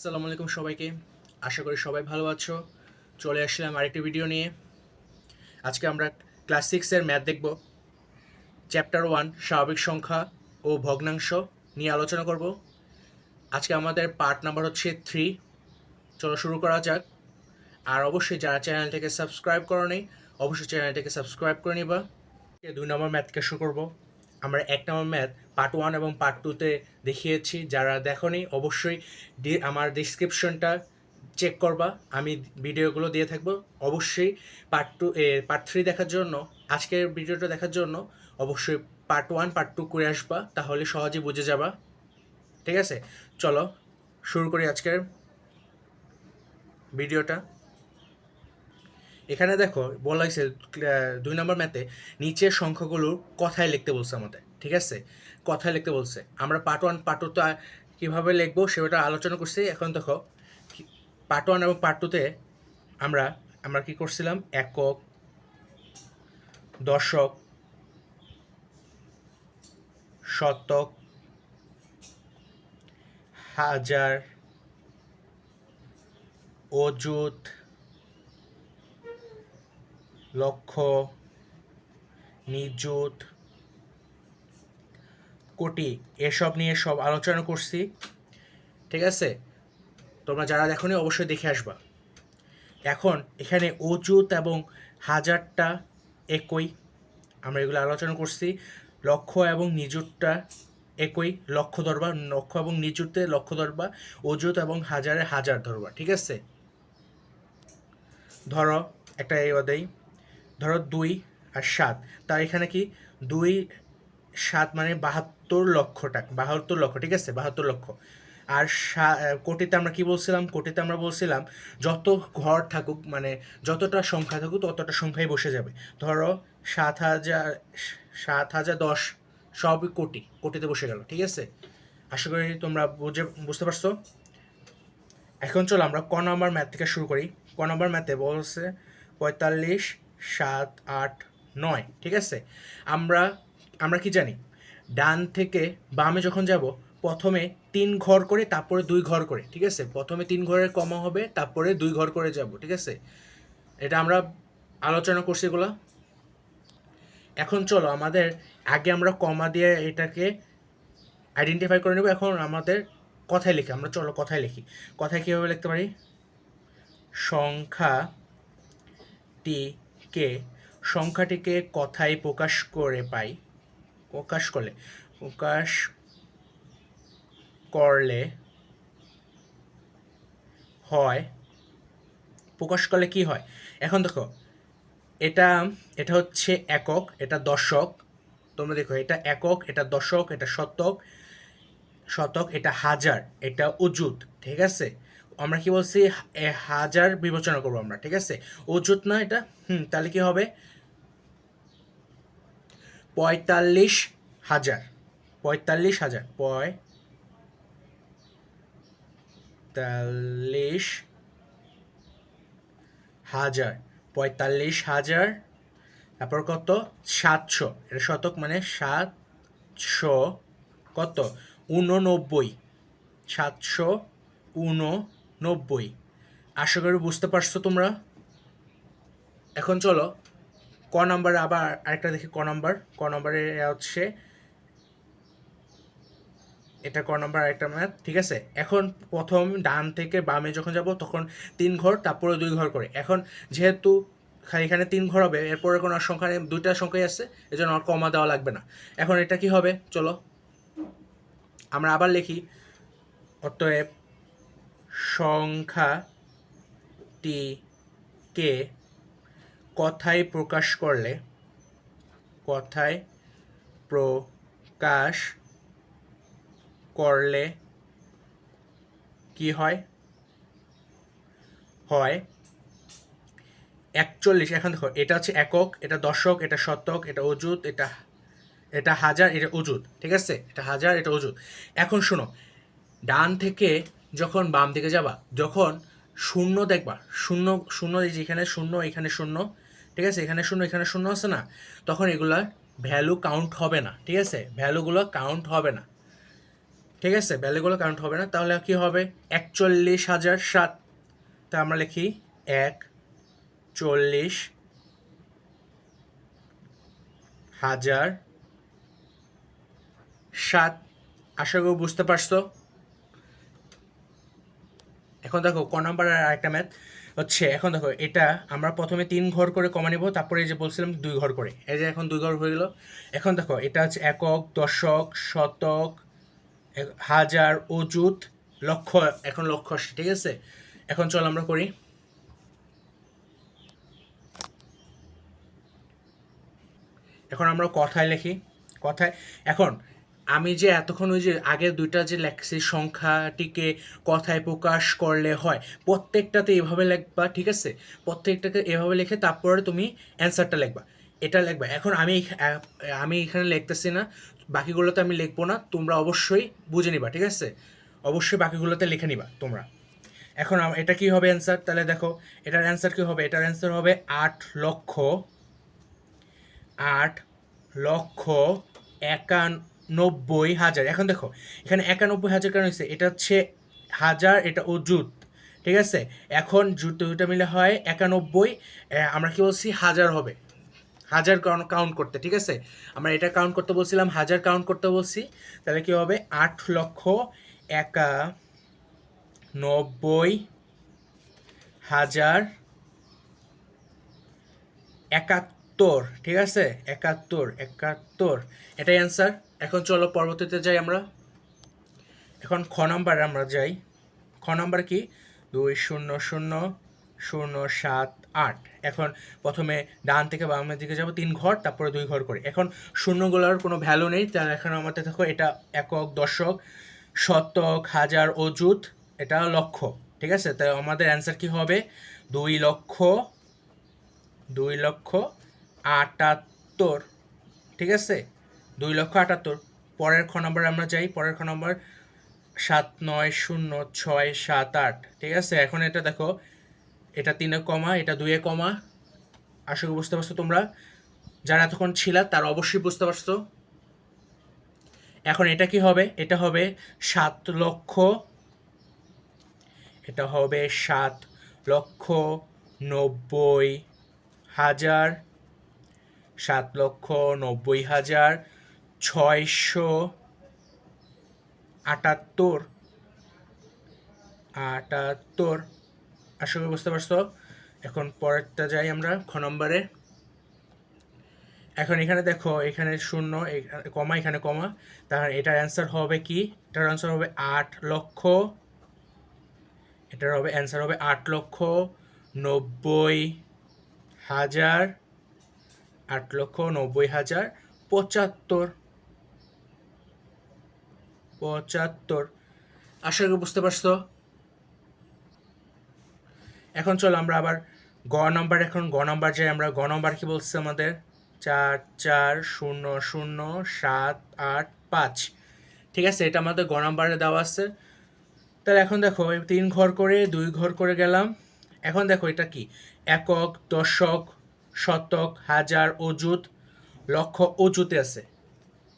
আসসালামু আলাইকুম সবাইকে। আশা করি সবাই ভালো আছো। চলে আসলাম আরেকটি ভিডিও নিয়ে। আজকে আমরা ক্লাস সিক্সের ম্যাথ দেখব। চ্যাপ্টার ওয়ান স্বাভাবিক সংখ্যা ও ভগ্নাংশ নিয়ে আলোচনা করব। আজকে আমাদের পার্ট নাম্বার হচ্ছে থ্রি চলো শুরু করা যাক। আর অবশ্যই যারা চ্যানেলটাকে সাবস্ক্রাইব করো নেই অবশ্যই চ্যানেলটাকে সাবস্ক্রাইব করে নিবা। দুই নম্বর ম্যাথকে শুরু করব। আমরা এক নম্বর ম্যাথ পার্ট ওয়ান এবং পার্ট টুতে দেখিয়েছি। যারা দেখোনি, অবশ্যই আমার ডিসক্রিপশনটা চেক করবা। আমি ভিডিওগুলো দিয়ে থাকব। অবশ্যই পার্ট টু পার্ট থ্রি দেখার জন্য, আজকের ভিডিওটা দেখার জন্য অবশ্যই পার্ট ওয়ান পার্ট টু করে আসবা। তাহলে সহজে বুঝে যাবা। ঠিক আছে? চলো, শুরু করি আজকের ভিডিওটা। এখানে দেখো, বলা হয়েছে দুই নম্বর ম্যাথে নিচের সংখ্যাগুলোর কথায় লিখতে বলছে আমাদের। ঠিক আছে? কথায় লিখতে বলছে। আমরা পার্ট ওয়ান পার্ট টুতে কীভাবে লিখব সেটা আলোচনা করছি। এখন দেখো পার্ট ওয়ান এবং পার্ট টুতে আমরা আমরা কি করছিলাম? একক, দশক, শতক, হাজার, অযুত, লক্ষ, নিযুত কোটি, এসব নিয়ে সব আলোচনা করছি। ঠিক আছে? তোমরা যারা দেখোনি, অবশ্যই দেখে আসবা। এখন এখানে অযুত এবং হাজারটা একই। আমরা এগুলো আলোচনা করছি। লক্ষ্য এবং নিযুতটা একই। লক্ষ ধরবা লক্ষ এবং নিযুতে লক্ষ ধরবা, অযুত এবং হাজারে হাজার ধরবা। ঠিক আছে? ধরো, একটা এই দেই। ধরো দুই আর সাত। তার এখানে কি? দুই সাত মানে বাহাত্তর। লক্ষ টাকা, বাহাত্তর লক্ষ, ঠিক আছে? বাহাত্তর লক্ষ। আর কোটিতে আমরা কি বলছিলাম? কোটিতে আমরা বলছিলাম, যত ঘর থাকুক মানে যতটা সংখ্যা থাকুক, ততটা সংখ্যাই বসে যাবে। ধরো, সাত হাজার সাত হাজার দশ, সবই কোটি, কোটিতে বসে গেল, ঠিক আছে? আশা করি তোমরা বুঝে, বুঝতে পারছ? এখন চলো আমরা ক নম্বর ম্যাথ থেকে শুরু করি। ক নম্বর ম্যাথে বলছে পঁয়তাল্লিশ, সাত, আট, নয়, ঠিক আছে? আমরা আমরা কি জানি? ডান থেকে বামে যখন যাব, প্রথমে তিন ঘর করে, তারপরে দুই ঘর করে, ঠিক আছে? প্রথমে তিন ঘরের কমা হবে, তারপরে দুই ঘর করে যাব, ঠিক আছে? এটা আমরা আলোচনা করছি এগুলো। এখন চলো, আমাদের আগে আমরা কমা দিয়ে এটাকে আইডেন্টিফাই করে নেব। এখন আমাদের কথায় লিখি, আমরা চলো কথায় লিখি। কথায় কীভাবে লিখতে পারি? সংখ্যাটিকে সংখ্যাটিকে কথায় প্রকাশ করে পাই। প্রকাশ করলে প্রকাশ করলে হয়, প্রকাশ করলে কি হয়? এখন দেখো, এটা এটা হচ্ছে একক, এটা দশক। তোমরা দেখো, এটা একক, এটা দশক, এটা শতক শতক, এটা হাজার, এটা অযুত, ঠিক আছে? আমরা কি বলছি? হাজার বিবেচনা করব আমরা, ঠিক আছে? অযুত না এটা? হুম, তাহলে কি হবে? পঁয়তাল্লিশ হাজার। পঁয়তাল্লিশ হাজার। পঁয়তাল্লিশ হাজার। পঁয়তাল্লিশ হাজার, তারপর কত? সাতশো। এটা শতক মানে সাতশো কত? উননব্বই সাতশো উননব্বই আশা করি বুঝতে পারছ তোমরা? এখন চলো। ক নাম্বারে আবার আরেকটা দেখি ক নাম্বার। ক নাম্বারে হচ্ছে এটা ক নাম্বার আরেকটা ম্যাথ, ঠিক আছে? এখন প্রথম ডান থেকে বামে যখন যাব তখন তিন ঘর, তারপরে দুই ঘর করে। এখন যেহেতু এখানে তিন ঘর হবে, এরপরে কোনো সংখ্যা নেই, দুইটা সংখ্যাই আছে এই জন্য আর কমা দেওয়া লাগবে না। এখন এটা কি হবে? চলো। আমরা আবার লিখি, অতএব সংখ্যাটিকে কথায় প্রকাশ করলে, কথায় প্রকাশ করলে কি হয়? হয় একচল্লিশ। এখন দেখো, এটা হচ্ছে একক, এটা দশক, এটা শতক, এটা অযুত, এটা এটা হাজার, এটা অযুত, ঠিক আছে? এটা হাজার, এটা অযুত। এখন শোনো, ডান থেকে যখন বাম দিকে যাবা, যখন শূন্য দেখবা, শূন্য শূন্য এই যে এখানে শূন্য এখানে শূন্য, ঠিক আছে? এখানে শূন্য এখানে শূন্য আছে না? তখন এগুলা ভ্যালু কাউন্ট হবে না, ঠিক আছে? ভ্যালুগুলো কাউন্ট হবে না, ঠিক আছে? ভ্যালুগুলো কাউন্ট হবে না, তাহলে কি হবে? একচল্লিশ হাজার সাত, তা আমরা লিখি এক, চল্লিশ হাজার সাত। আশা করি বুঝতে পারছ? এখন দেখো, ক নাম্বার আর আরেকটা ম্যাথ হচ্ছে, এখন দেখো, এটা আমরা প্রথমে তিন ঘর করে কমা নিব, তারপরে এই যে বলছিলাম দুই ঘর করে। এই যে এখন দুই ঘর হয়ে গেল। এখন দেখো, এটা হচ্ছে একক, দশক, শতক হাজার, অযুত, লক্ষ, এখন লক্ষ আসছে ঠিক আছে? এখন চল আমরা করি। এখন আমরা কথায় লিখি। কথায়, এখন আমি যে এতক্ষণ ওই যে আগের দুইটা যে লেখছি সংখ্যাটিকে কথায় প্রকাশ করলে হয়, প্রত্যেকটাতে এভাবে লিখবা, ঠিক আছে? প্রত্যেকটাকে এভাবে লিখে তারপরে তুমি অ্যান্সারটা লিখবা। এটা লিখবা। এখন আমি আমি এখানে লিখতেছি না, বাকিগুলোতে আমি লিখব না, তোমরা অবশ্যই বুঝে নিবা, ঠিক আছে? অবশ্যই বাকিগুলোতে লিখে নিবা, তোমরা। এখন এটা কি হবে অ্যান্সার তাহলে দেখো, এটার অ্যান্সার কি হবে? এটার অ্যান্সার হবে আট লক্ষ আট লক্ষ একানব্বই হাজার। এখন দেখো, এখানে একানব্বই হাজার কেন হয়েছে? এটা হচ্ছে হাজার, এটা অজুত ঠিক আছে? এখন জুট দুটা মিলে হয় একানব্বই আমরা কি বলছি? হাজার হবে। হাজার কাউন্ট করতে, ঠিক আছে? আমরা এটা কাউন্ট করতে বলছিলাম, হাজার কাউন্ট করতে বলছি। তাহলে কি হবে? আট লক্ষ একা নব্বই হাজার একাত্তর, ঠিক আছে? একাত্তর একাত্তর। এটাই অ্যান্সার এখন চলো পরবর্তীতে যাই আমরা। এখন খ নাম্বার আমরা যাই। খ নাম্বার কি? দুই শূন্য শূন্য শূন্য সাত আট। এখন প্রথমে ডান থেকে বামের দিকে যাব, তিন ঘর, তারপরে দুই ঘর করে। এখন শূন্যগুলোর কোনো ভ্যালু নেই তাহলে এখন আমাদের দেখো, এটা একক, দশক, শতক, হাজার অযুত এটা লক্ষ, ঠিক আছে? তাই আমাদের অ্যান্সার কি হবে? দুই লক্ষ দুই লক্ষ আটাত্তর, ঠিক আছে? দুই লক্ষ আটাত্তর। পরের খ নম্বর আমরা যাই। পরের খ নম্বর সাত নয় শূন্য ছয় সাত আট। ঠিক আছে? এখন এটা দেখো, এটা তিনে কমা, এটা দুয়ে কমা। আশা করি বুঝতে পারছ তোমরা? যারা এতক্ষণ ছিলা, তারা অবশ্যই বুঝতে পারছ। এখন এটা কি হবে? এটা হবে সাত লক্ষ, এটা হবে সাত লক্ষ নব্বই হাজার, সাত লক্ষ নব্বই হাজার ছয়শো আটাত্তর। আটাত্তর। আশা করি বুঝতে পারছ? এখন পরেরটা যাই আমরা খ নম্বরে। এখন এখানে দেখো, এখানে শূন্য কমা, এখানে কমা। তাহলে এটার অ্যান্সার হবে কি? এটার অ্যান্সার হবে আট লক্ষ। এটার হবে অ্যান্সার হবে আট লক্ষ নব্বই হাজার। আট লক্ষ নব্বই হাজার পঁচাত্তর। পঁচাত্তর। আশা করি বুঝতে পারছ? এখন চলো আমরা আবার গ নাম্বার, এখন গ নম্বর যাই আমরা। গ নম্বর কি বলছে আমাদের? চার চার, শূন্য শূন্য, সাত, আট, পাঁচ। ঠিক আছে, এটা আমাদের গ নম্বরে দেওয়া আছে। তাহলে এখন দেখো তিন ঘর করে, দুই ঘর করে গেলাম। এখন দেখো এটা কি? একক, দশক, শতক, হাজার, অযুত, লক্ষ, অযুতে আছে।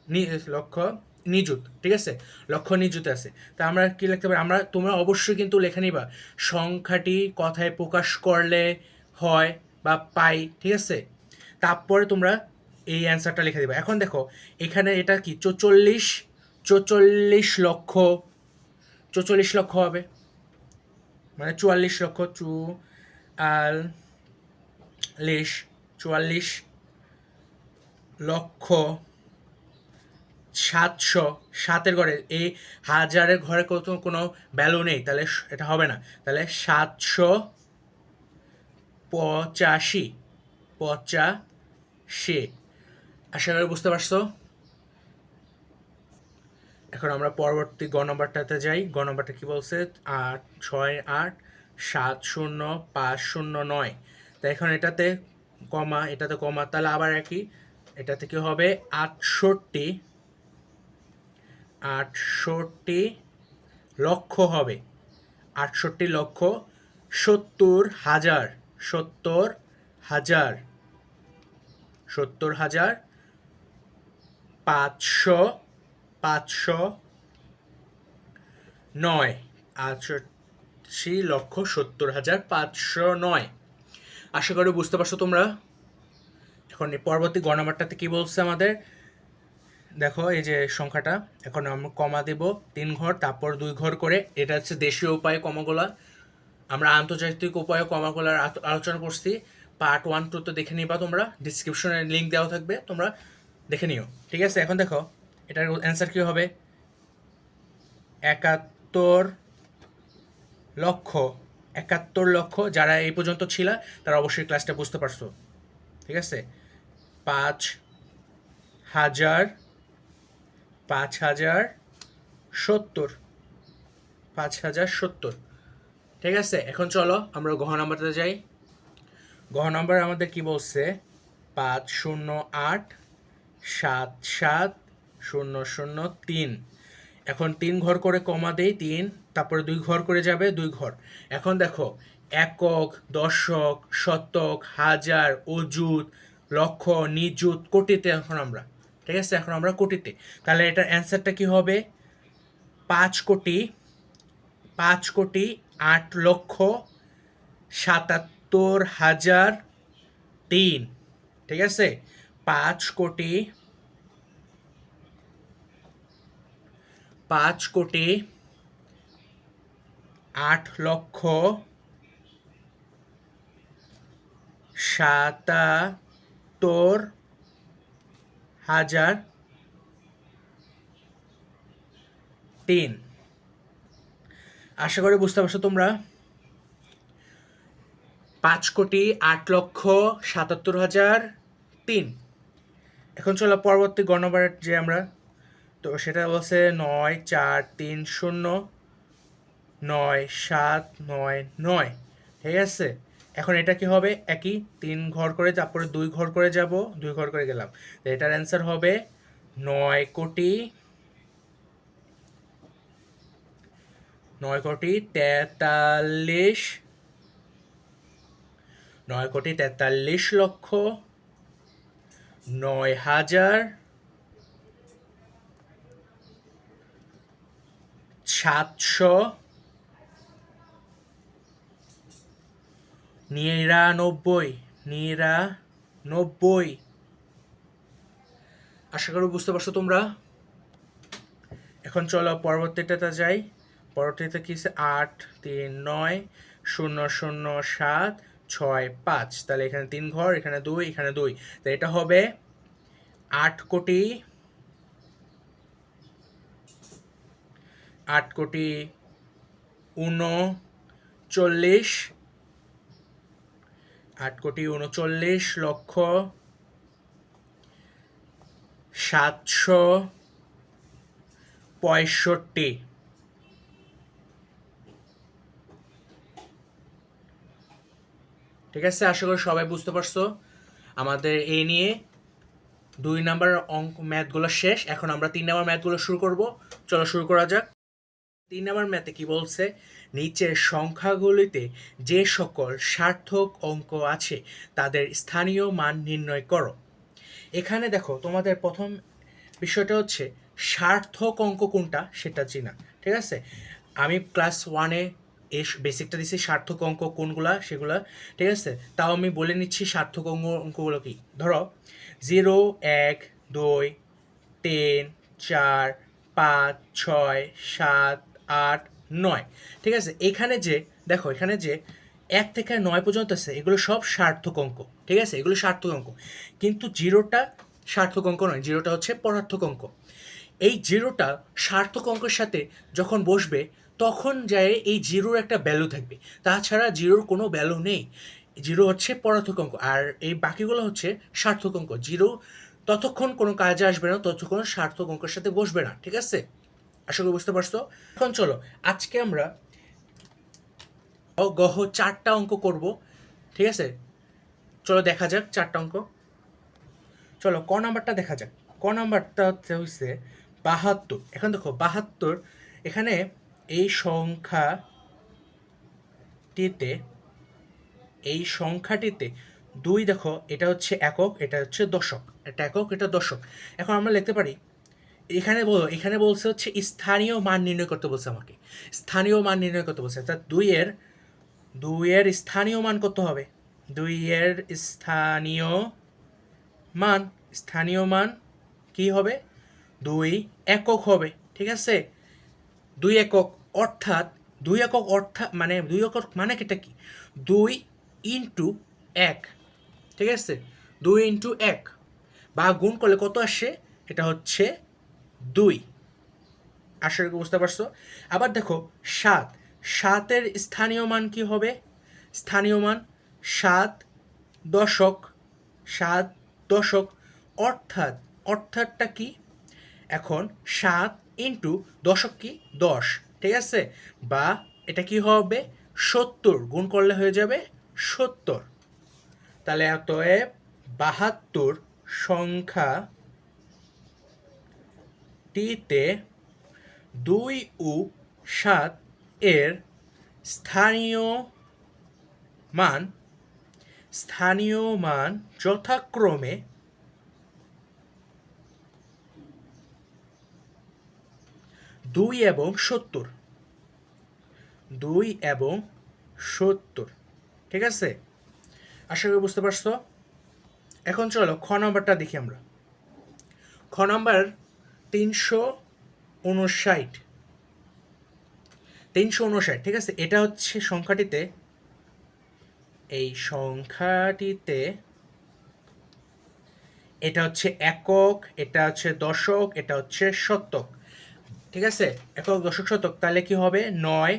নি- লক্ষ নিযুত, ঠিক আছে? লক্ষ নিযুত আছে। তা আমরা কি লিখতে পারি? আমরা, তোমরা অবশ্যই কিন্তু লেখা নিবা, সংখ্যাটি কথায় প্রকাশ করলে হয় বা পাই, ঠিক আছে? তারপরে তোমরা এই অ্যান্সারটা লিখে দিবা। এখন দেখো, এখানে এটা কি? চৌচল্লিশ চৌচল্লিশ লক্ষ চৌচল্লিশ লক্ষ হবে। মানে চুয়াল্লিশ লক্ষ চু আল লিশ চুয়াল্লিশ লক্ষ সাতশো, সাতের ঘরে। এই হাজারের ঘরে কত কোনো ভ্যালু নেই, তাহলে এটা হবে না। তাহলে সাতশো পঁচাশি পঁচাশি। আশা করি বুঝতে পারছ? এখন আমরা পরবর্তী গ নম্বরটাতে যাই। গ নম্বরটা কি বলছে? আট, ছয়, আট, সাত, শূন্য, পাঁচ, শূন্য, নয়। তা এখন এটাতে কমা এটাতে কমা, তাহলে আবার একই। এটাতে কি হবে? আটষট্টি। আটষট্টি লক্ষ হবে। আটষট্টি লক্ষ সত্তর হাজার সত্তর হাজার সত্তর হাজার পাঁচশো পাঁচশো নয়। আটষট্টি লক্ষ সত্তর হাজার পাঁচশো নয়। আশা করি বুঝতে পারছ তোমরা? এখন পরবর্তী গণনাম্বারটাতে কি বলছে আমাদের? দেখো, এই যে সংখ্যাটা, এখন আমরা কমা দেব তিন ঘর, তারপর দুই ঘর করে, এটা হচ্ছে দেশীয় উপায়ে কমাগুলা। আমরা আন্তর্জাতিক উপায়ে কমাগুলার আলোচনা করছি। পার্ট ওয়ান টু তো দেখে নিবা তোমরা ডিসক্রিপশনে লিঙ্ক দেওয়া থাকবে, তোমরা দেখে নিও। ঠিক আছে, এখন দেখো, এটার অ্যান্সার কী হবে? একাত্তর লক্ষ একাত্তর লক্ষ, যারা এই পর্যন্ত ছিল, তারা অবশ্যই ক্লাসটা বুঝতে পারছ। ঠিক আছে? পাঁচ হাজার পাঁচ হাজার সত্তর। পাঁচ হাজার সত্তর। ঠিক আছে, এখন চলো আমরা গহ নাম্বারটাতে যাই। গহ নাম্বার আমাদের কি বলছে? পাঁচ শূন্য আট সাত সাত শূন্য শূন্য তিন। এখন তিন ঘর করে কমা দেই, তিন, তারপরে দুই ঘর করে যাবে দুই ঘর। এখন দেখো, একক, দশক, শতক, হাজার, অযুত, লক্ষ, নিযুত, কোটিতে এখন আমরা। ঠিক আছে? এখন আমরা কোটিতে। তাহলে এটার অ্যান্সারটা কি হবে? পাঁচ কোটি পাঁচ কোটি আট লক্ষ সাতাত্তর হাজার তিন। ঠিক আছে? পাঁচ কোটি পাঁচ কোটি আট লক্ষ সাতাত্তর হাজার তিন। আশা করি বুঝতে পারছ তোমরা। পাঁচ কোটি আট লক্ষ সাতাত্তর হাজার তিন। এখন চলো পরবর্তী গণবার যে আমরা, তো সেটা বলছে নয়, চার, তিন, শূন্য, নয়, সাত, নয় নয়। ঠিক আছে? এখন এটা কি হবে? একই, তিন ঘর করে তারপরে দুই ঘর করে যাব, দুই ঘর করে গেলাম। এটার অ্যান্সার হবে নয় কোটি নয় কোটি তেতাল্লিশ, নয় কোটি তেতাল্লিশ লক্ষ, নয় হাজার সাতশো নিরানব্বই নিরানব্বই। আশা করি বুঝতে পারছ তোমরা? এখন চলো পরবর্তীটাতে যাই। পরবর্তীতে কি আট, তিন, নয়, শূন্য শূন্য, সাত, ছয়, পাঁচ। তাহলে এখানে তিন ঘর, এখানে দুই এখানে দুই। তো এটা হবে আট কোটি আট কোটি উনচল্লিশ আট কোটি উনচল্লিশ লক্ষ সাতশো পঁয়ষট্টি। ঠিক আছে? আশা করি সবাই বুঝতে পারছ। আমাদের এই নিয়ে দুই নাম্বার অঙ্ক ম্যাথগুলো শেষ। এখন আমরা তিন নাম্বার ম্যাথগুলো শুরু করব। চলো শুরু করা যাক। তিন নাম্বার ম্যাথে কি বলছে? নিচের সংখ্যাগুলিতে যে সকল সার্থক অঙ্ক আছে, তাদের স্থানীয় মান নির্ণয় করো। এখানে দেখো, তোমাদের প্রথম বিষয়টা হচ্ছে, সার্থক অঙ্ক কোনটা? সেটা চেনা, ঠিক আছে? আমি ক্লাস ওয়ানে এস বেসিকটা দিছি, সার্থক অঙ্ক কোনগুলা, সেগুলা, ঠিক আছে? তাও আমি বলে নিচ্ছি, সার্থক অঙ্ক, অঙ্কগুলো কি? ধরো জিরো এক, দুই, তিন, চার, পাঁচ, ছয়, সাত, আট নয়। ঠিক আছে? এখানে যে, দেখো, এখানে যে এক থেকে নয় পর্যন্ত আছে, এগুলো সব সার্থক অঙ্ক। ঠিক আছে? এগুলো সার্থক অঙ্ক। কিন্তু জিরোটা সার্থক অঙ্ক নয়, জিরোটা হচ্ছে পরার্থক অঙ্ক। এই জিরোটা সার্থক অঙ্কের সাথে যখন বসবে, তখন যায় এই জিরোর একটা ভ্যালু থাকবে। তাছাড়া জিরোর কোনো ভ্যালু নেই। জিরো হচ্ছে পরার্থক অঙ্ক, আর এই বাকিগুলো হচ্ছে সার্থক অঙ্ক। জিরো ততক্ষণ কোনো কাজে আসবে না, ততক্ষণ সার্থক অঙ্কের সাথে বসবে না। ঠিক আছে? আশা করি বুঝতে পারছ? এখন চলো, আজকে আমরা গহ চারটা অঙ্ক করব, ঠিক আছে? চলো দেখা যাক চারটা অঙ্ক। চলো, ক নাম্বারটা দেখা যাক। ক নাম্বারটা হচ্ছে বাহাত্তর। এখন দেখো, বাহাত্তর, এখানে এই সংখ্যাটিতে এই সংখ্যাটিতে দুই দেখো, এটা হচ্ছে একক, এটা হচ্ছে দশক। এটা একক, এটা দশক। এখন আমরা লিখতে পারি এখানে বলো, এখানে বলছে হচ্ছে স্থানীয় মান নির্ণয় করতে বলছে আমাকে। স্থানীয় মান নির্ণয় করতে বলছে। অর্থাৎ দুইয়ের দুইয়ের স্থানীয় মান কত হবে? দুইয়ের স্থানীয় মান স্থানীয় মান কি হবে? দুই একক হবে, ঠিক আছে? দুই একক, অর্থাৎ দুই একক অর্থাৎ মানে দুই একক মানে এটা কি? দুই ইন্টু এক, ঠিক আছে? দুই ইন্টু এক, বা গুণ করলে কত আসে? এটা হচ্ছে দুই। আশা করি বুঝতে পারছ? আবার দেখো, সাত। সাতের স্থানীয় মান কি হবে? স্থানীয় মান সাত দশক সাত দশক। অর্থাৎ, অর্থাৎটা কি? এখন সাত ইন্টু দশক কি? দশ। ঠিক আছে? বা এটা কি হবে? সত্তর। গুণ করলে হয়ে যাবে সত্তর। তাহলে অতএব বাহাত্তর সংখ্যাটিতে দুই ও সাত এর স্থানীয় মান স্থানীয় মান যথাক্রমে দুই এবং সত্তর। দুই এবং সত্তর, ঠিক আছে? আশা করি বুঝতে পারছ? এখন চলো খ নম্বরটা দেখি আমরা। খ নম্বর তিনশো উনষাট। তিনশো উনষাট, ঠিক আছে? এটা হচ্ছে সংখ্যাটিতে, এই সংখ্যাটিতে এটা হচ্ছে একক, এটা হচ্ছে দশক, এটা হচ্ছে শতক, ঠিক আছে? একক, দশক, শতক, তাহলে কি হবে? নয়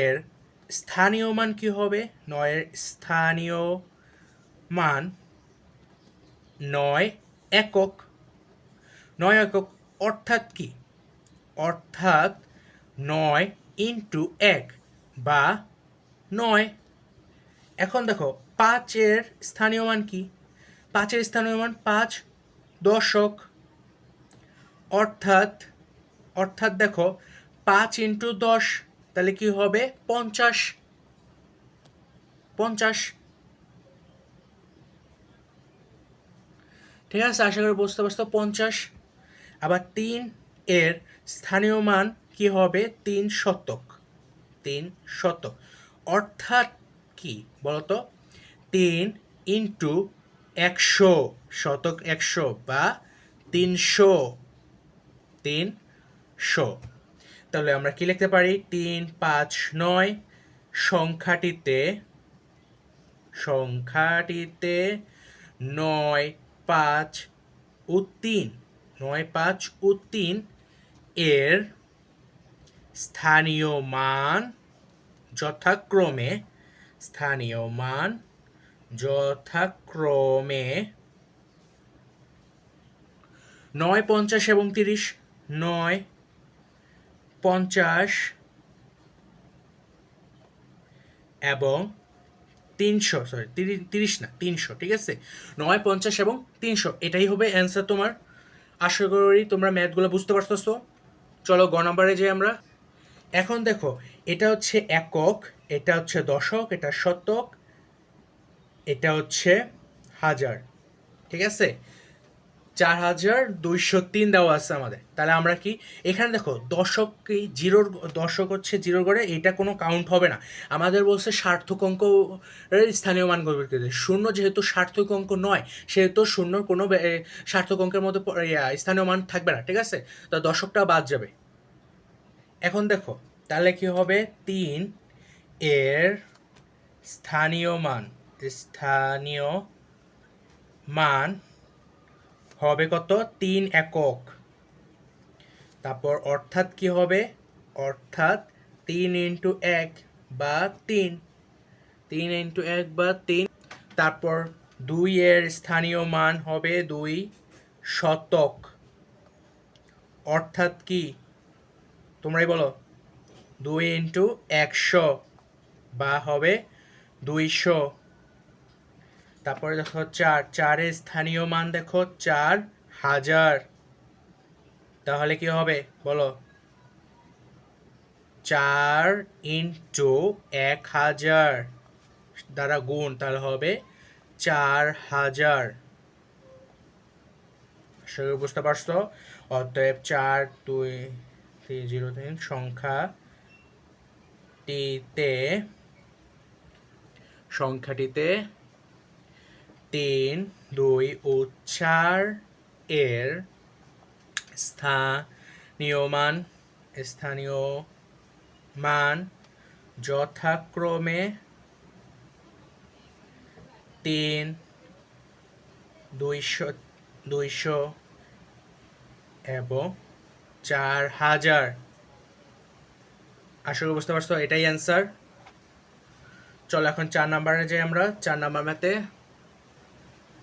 এর স্থানীয় মান কি হবে? নয়ের স্থানীয় মান নয় একক। নয় একক অর্থাৎ কি? অর্থাৎ নয় ইন্টু এক বা নয়। এখন দেখো, পাঁচের স্থানীয় মান কি? পাঁচের স্থানীয় মান পাঁচ দশক। অর্থাৎ অর্থাৎ দেখো, পাঁচ ইন্টু দশ, তাহলে কি হবে? পঞ্চাশ। পঞ্চাশ। ঠিক আছে? আশা করি বুঝতে পারছ। পঞ্চাশ আবার তিন এর স্থানীয় মান কি হবে? তিন শতক। তিন শতক। অর্থাৎ কি বলতো? তিন ইন্টু একশো শতক একশো বা তিনশো। তিন শো। তাহলে আমরা কি লিখতে পারি? তিন, পাঁচ, নয়। সংখ্যাটিতে সংখ্যাটিতে নয়, পাঁচ ও তিন। নয় পাঁচ ও তিন এর স্থানীয় মান যথাক্রমে, স্থানীয় মান যথাক্রমে নয় পঞ্চাশ এবং তিরিশ, নয় পঞ্চাশ এবং তিনশো সরি তিরিশ না, তিনশো, ঠিক আছে? নয় পঞ্চাশ এবং তিনশো, এটাই হবে অ্যান্সার তোমার। আশা করি তোমরা ম্যাথগুলো বুঝতে পারতেছো। চলো গ নাম্বারে যাই আমরা। এখন দেখো, এটা হচ্ছে একক, এটা হচ্ছে দশক, এটা শতক, এটা হচ্ছে হাজার। ঠিক আছে? চার হাজার দুইশো তিন দেওয়া আছে আমাদের। তাহলে আমরা কি, এখানে দেখো, দশক কি জিরোর, দশক হচ্ছে জিরোর করে এটা কোনো কাউন্ট হবে না। আমাদের বলছে সার্থক অঙ্ক স্থানীয় মান গভীর করতে শূন্য যেহেতু সার্থক অঙ্ক নয়, সেহেতু শূন্যর কোনো সার্থক অঙ্কের প- স্থানীয় মান থাকবে না, ঠিক আছে? তো দশকটা বাদ যাবে। এখন দেখো, তাহলে কি হবে? তিন এর স্থানীয় মান স্থানীয় মান হবে কত? তিন একক। তারপর অর্থাৎ কি হবে? অর্থাৎ তিন ইন্টু এক বা তিন। তিন ইন্টু এক বা তিন। তারপর দুই এর স্থানীয় মান হবে দুই শতক। অর্থাৎ কি? তোমরাই বলো। দুই ইন্টু একশো বা হবে দুইশো। তারপরে দেখো চার চারের স্থানীয় মান দেখো, চার হাজার। তাহলে কি হবে? বলো। চার ইন্টু এক হাজার। দ্বারা গুণ তাহলে হবে চার হাজার। আশা বুঝতে পারছ? অতএব চার, দুই, তিন, জিরো, তিন সংখ্যাটিতে সংখ্যাটিতে তিন, দুই, ও চার এর স্থানীয় মান স্থানীয় মান যথাক্রমে তিন, দুইশো দুইশো এবং চার হাজার। আশা করি বুঝতে পারছ, এটাই অ্যান্সার চলো এখন চার নাম্বারে যাই আমরা। চার নাম্বার ম্যাথে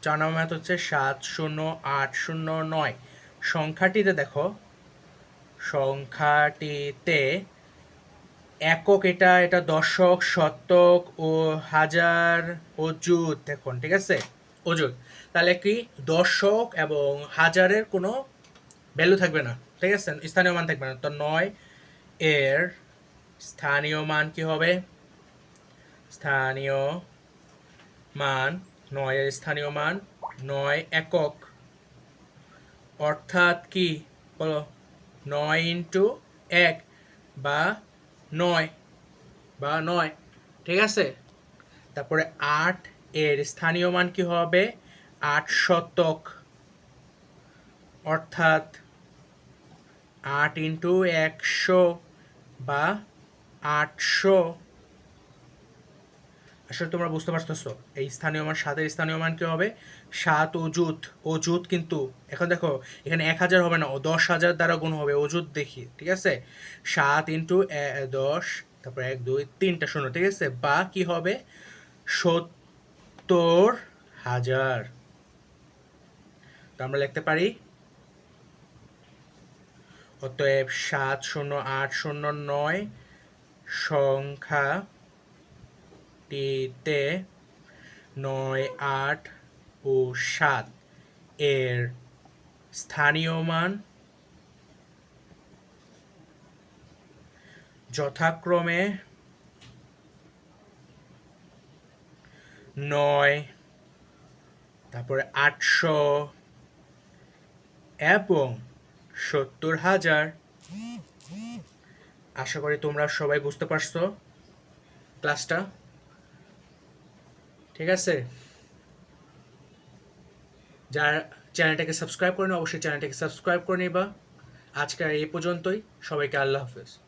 চার ম্যাথ হচ্ছে সাত শূন্য আট শূন্য নয়। সংখ্যাটিতে দেখো, সংখ্যাটিতে একক এটা এটা দশক, শতক ও হাজার অযুত, দেখুন, ঠিক আছে? অযুত। তাহলে কি? দশক এবং হাজারের কোনো ভ্যালু থাকবে না, ঠিক আছে? স্থানীয় মান থাকবে না। তো নয় এর স্থানীয় মান কি হবে? স্থানীয় মান নয়ের স্থানীয় মান, নয় একক। অর্থাৎ কি? বলো। নয় ইন্টু এক বা নয় বা নয়। ঠিক আছে? তারপরে আট এর স্থানীয় মান কি হবে? আট শতক। অর্থাৎ আট ইন্টু একশো বা আটশো। আসলে তোমরা বুঝতে পারতেছো, এই স্থানীয় মান, সাতের স্থানীয় মান কি হবে? সাত অজুত অজুত কিন্তু, এখন দেখো, এখানে এক হাজার হবে না, দশ হাজার দ্বারা গুণ হবে অজুত দেখি, ঠিক আছে? সাত ইন্টু দশ, তারপর এক, দুই, তিনটা শূন্য, ঠিক আছে? বা কি হবে? সত্তর হাজার। তো আমরা লিখতে পারি, অতএব সাত শূন্য আট শূন্য নয় সংখ্যাটিতে নয় আট ও সাত এর স্থানীয় মান যথাক্রমে নয়, তারপরে আটশো এবং সত্তর হাজার। আশা করি তোমরা সবাই বুঝতে পারছ ক্লাসটা। ঠিক আছে? যারা চ্যানেলটাকে সাবস্ক্রাইব করেন, অবশ্যই চ্যানেলটাকে সাবস্ক্রাইব করে নিবা। আজকে এই পর্যন্তই। সবাইকে আল্লাহ হাফেজ।